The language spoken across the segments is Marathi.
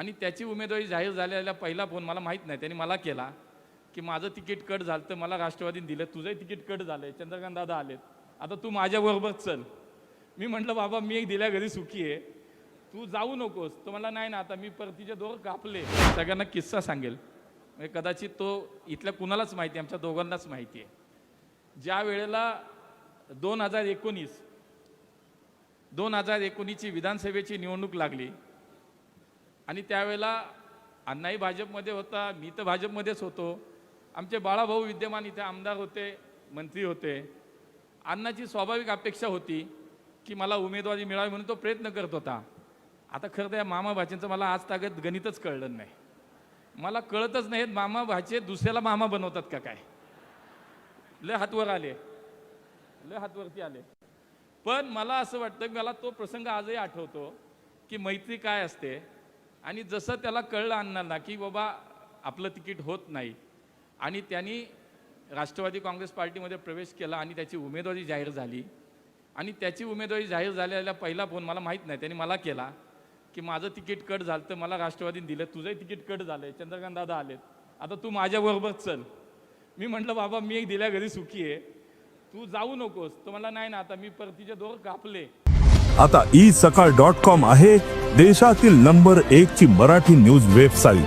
आणि त्याची उमेदवारी जाहीर झालेला पहिला फोन मला माहीत नाही. त्यांनी मला केला की माझं तिकीट कट झालं तर मला राष्ट्रवादीने दिलं तुझंही तिकीट कट झालं आहे चंद्रकांत दादा आलेत. आता तू माझ्याबरोबर चल. मी म्हटलं बाबा मी एक दिल्या घरी सुखी आहे. तू जाऊ नकोस. तो मला नाही ना आता मी परतीचे दोर कापले. सगळ्यांना किस्सा सांगेल. म्हणजे कदाचित तो इथल्या कुणालाच माहिती आहे आमच्या दोघांनाच माहिती आहे. ज्या वेळेला दोन हजार एकोणीस दोन हजार एकोणीसची विधानसभेची निवडणूक लागली आणि त्यावेळेला अण्णाही भाजपमध्ये होता मी तर भाजपमध्येच होतो. आमचे बाळाभाऊ विद्यमान इथे आमदार होते मंत्री होते. अण्णाची स्वाभाविक अपेक्षा होती की मला उमेदवारी मिळावी म्हणून तो प्रयत्न करत होता. आता खरं तर या मामा भाचेंचं मला आज तागत गणितच कळलं नाही. मला कळतच नाहीत मामा भाचे दुसऱ्याला मामा बनवतात का काय. लय हातवर आले. लय हातवरती आले. पण मला असं वाटतं की मला तो प्रसंग आजही आठवतो की मैत्री काय असते? आणि जसं त्याला कळलं अण्णांना की बाबा आपलं तिकीट होत नाही. आणि त्यांनी राष्ट्रवादी काँग्रेस पार्टीमध्ये प्रवेश केला आणि त्याची उमेदवारी जाहीर झाली. आणि त्याची उमेदवारी जाहीर झालेला पहिला फोन मला माहीत नाही त्यांनी मला केला की माझं तिकीट कट झालं तर मला राष्ट्रवादीने दिलं तुझंही तिकीट कट झालं आहे चंद्रकांत दादा आलेत. आता तू माझ्याबरोबर चल. मी म्हटलं बाबा मी एक दिल्या घरी सुखी आहे. तू जाऊ नकोस. तो मला नाही ना आता मी परतीचे दोर कापले. आता ई सकाळ डॉट कॉम आहे. देशातील नंबर एक ची मराठी न्यूज वेबसाईट.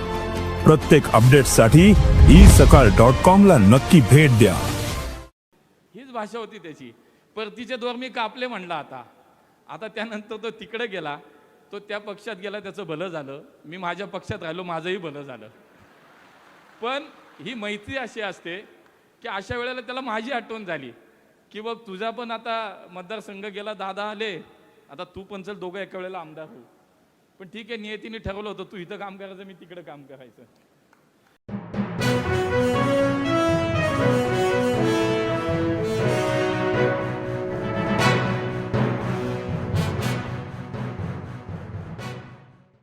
प्रत्येक अपडेटसाठी ई सकाळ डॉट कॉम ला नक्की भेट द्या. हीच भाषा होती त्याची. परतीचे दोर मी कापले म्हणला आता. आता त्यानंतर तो तिकडे गेला. तो त्या पक्षात गेला त्याचं भलं झालं. मी माझ्या पक्षात राहिलो माझंही भलं झालं. पण ही मैत्री अशी असते की अशा वेळेला त्याला माझी आठवण झाली. की बघ तुझा पण आता मतदारसंघ गेला दादा आले. आता तू पण चल दोघं एका वेळेला आमदार होऊ. पण ठीक आहे नियतीने ठरवलं होतं तू इथं काम करायचं मी तिकडं काम करायचं.